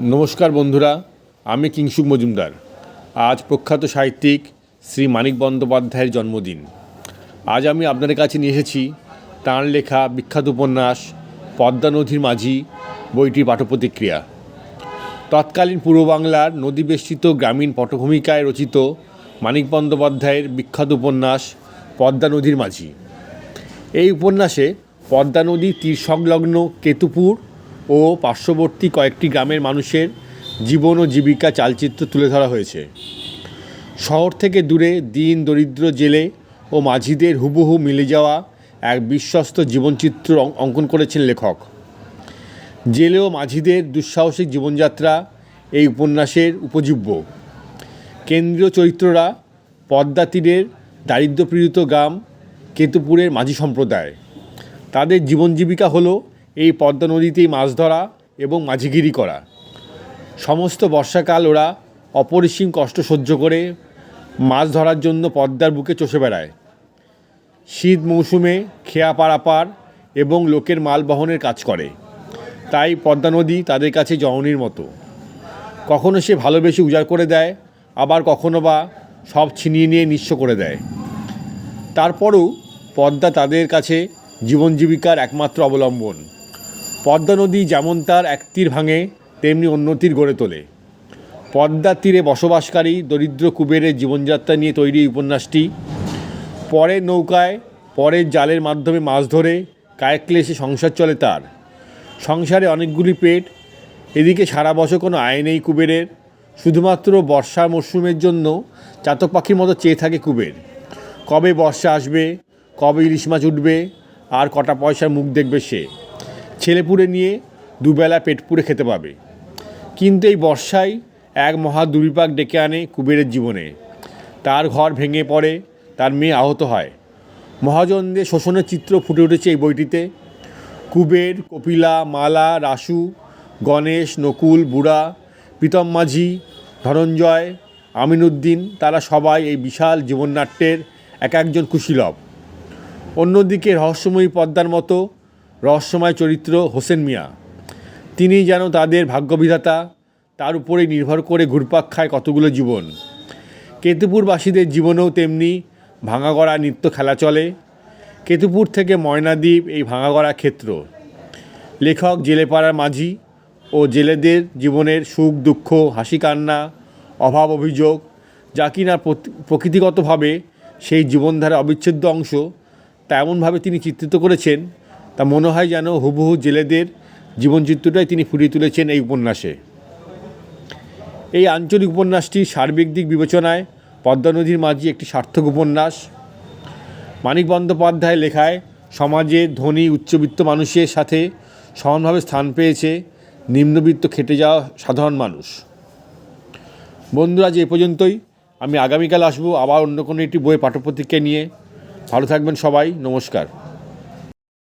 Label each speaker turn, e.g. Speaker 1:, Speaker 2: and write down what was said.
Speaker 1: নমস্কার বন্ধুরা, আমি কিংসুক মজুমদার। আজ প্রখ্যাত সাহিত্যিক শ্রী মানিক বন্দ্যোপাধ্যায়ের জন্মদিন। আজ আমি আপনাদের কাছে নিয়ে এসেছি তাঁর লেখা বিখ্যাত উপন্যাস পদ্মা নদীর মাঝি, বইটির পাঠপ্রতিক্রিয়া। তৎকালীন পূর্ব বাংলার নদীবেষ্টিত গ্রামীণ পটভূমিকায় রচিত মানিক বন্দ্যোপাধ্যায়ের বিখ্যাত উপন্যাস পদ্মা নদীর মাঝি। এই উপন্যাসে পদ্মা নদী তীর সংলগ্ন কেতুপুর ও পার্শ্ববর্তী কয়েকটি গ্রামের মানুষের জীবন ও জীবিকা চালচিত্র তুলে ধরা হয়েছে। শহর থেকে দূরে দিন দরিদ্র জেলে ও মাঝিদের হুবহু মিলে যাওয়া এক বিশ্বস্ত জীবনচিত্র অঙ্কন করেছেন লেখক। জেলে ও মাঝিদের দুঃসাহসিক জীবনযাত্রা এই উপন্যাসের উপজীব্য। কেন্দ্রীয় চরিত্ররা পদ্মা তীরের দারিদ্র্যপীড়িত গ্রাম কেতুপুরের মাঝি সম্প্রদায়। তাদের জীবন জীবিকা হলো এই পদ্মা নদীতেই মাছ ধরা এবং মাঝিগিরি করা। সমস্ত বর্ষাকাল ওরা অপরিসীম কষ্ট সহ্য করে মাছ ধরার জন্য পদ্মার বুকে চষে বেড়ায়। শীত মৌসুমে খেয়া পারাপার এবং লোকের মাল বহনের কাজ করে। তাই পদ্মা নদী তাদের কাছে জননীর মতো। কখনো সে ভালোবেসে উজাড় করে দেয়, আবার কখনো বা সব ছিনিয়ে নিয়ে নিঃস্ব করে দেয়। তারপরও পদ্মা তাদের কাছে জীবন জীবিকার একমাত্র অবলম্বন। পদ্মা নদী যেমন তার এক তীর ভাঙে, তেমনি অন্য তীর গড়ে তোলে। পদ্মা তীরে বসবাসকারী দরিদ্র কুবেরের জীবনযাত্রা নিয়ে তৈরি উপন্যাসটি। পরের নৌকায়, পরের জালের মাধ্যমে মাছ ধরে কায়েক ক্লেশে সংসার চলে তার। সংসারে অনেকগুলি পেট, এদিকে সারা বছর কোনো আয় নেই কুবেরের, শুধুমাত্র বর্ষা মরশুমের জন্য চাতক পাখির মতো চেয়ে থাকে কুবের। কবে বর্ষা আসবে, কবে ইলিশ মাছ উঠবে, আর কটা পয়সার মুখ দেখবে সে। ছেলেপুরে নিয়ে দুবেলা পেট পুড়ে খেতে পাবে। কিন্তু এই বর্ষায় এক মহা দুর্বিপাক ডেকে আনে কুবেরের জীবনে। তার ঘর ভেঙে পড়ে, তার মেয়ে আহত হয়। মহাজনদের শোষণের চিত্র ফুটে উঠেছে এই বইটিতে। কুবের, কপিলা, মালা, রাসু, গণেশ, নকুল, বুড়া, প্রীতম মাঝি, ধনঞ্জয়, আমিনুদ্দিন, তারা সবাই এই বিশাল জীবননাট্যের এক একজন কুশীলব। অন্যদিকে রহস্যময়ী পদ্মার মতো রহস্যময় চরিত্র হোসেন মিয়া। তিনি যেন তাদের ভাগ্যবিধাতা, তার উপরেই নির্ভর করে ঘুরপাক খায় কতগুলো জীবন। কেতুপুরবাসীদের জীবনেও তেমনি ভাঙাগড়া নৃত্য খেলা চলে। কেতুপুর থেকে ময়নাদ্বীপ এই ভাঙাগড়া ক্ষেত্র। লেখক জেলেপাড়ার মাঝি ও জেলেদের জীবনের সুখ, দুঃখ, হাসি, কান্না, অভাব, অভিযোগ, যা কিনা প্রকৃতিগতভাবে সেই জীবনধারা অবিচ্ছেদ্য অংশ তা এমনভাবে তিনি চিত্রিত করেছেন। তা মনে হয় যেন হুবহু জেলেদের জীবনচিত্রটাই তিনি ফুটিয়ে তুলেছেন এই উপন্যাসে। এই আঞ্চলিক উপন্যাসটি সার্বিক দিক বিবেচনায় পদ্মা নদীর মাঝি একটি সার্থক উপন্যাস। মানিক বন্দ্যোপাধ্যায় লেখায়, সমাজে ধনী উচ্চবিত্ত মানুষের সাথে সমানভাবে স্থান পেয়েছে, নিম্নবিত্ত খেটে যাওয়া সাধারণ মানুষ। বন্ধুরা, আজ এ পর্যন্তই। আমি আগামীকাল আসব আবার অন্য কোনো একটি বইয়ের পাঠ্যপ্রতিক্রিয়া নিয়ে। ভালো থাকবেন সবাই, নমস্কার।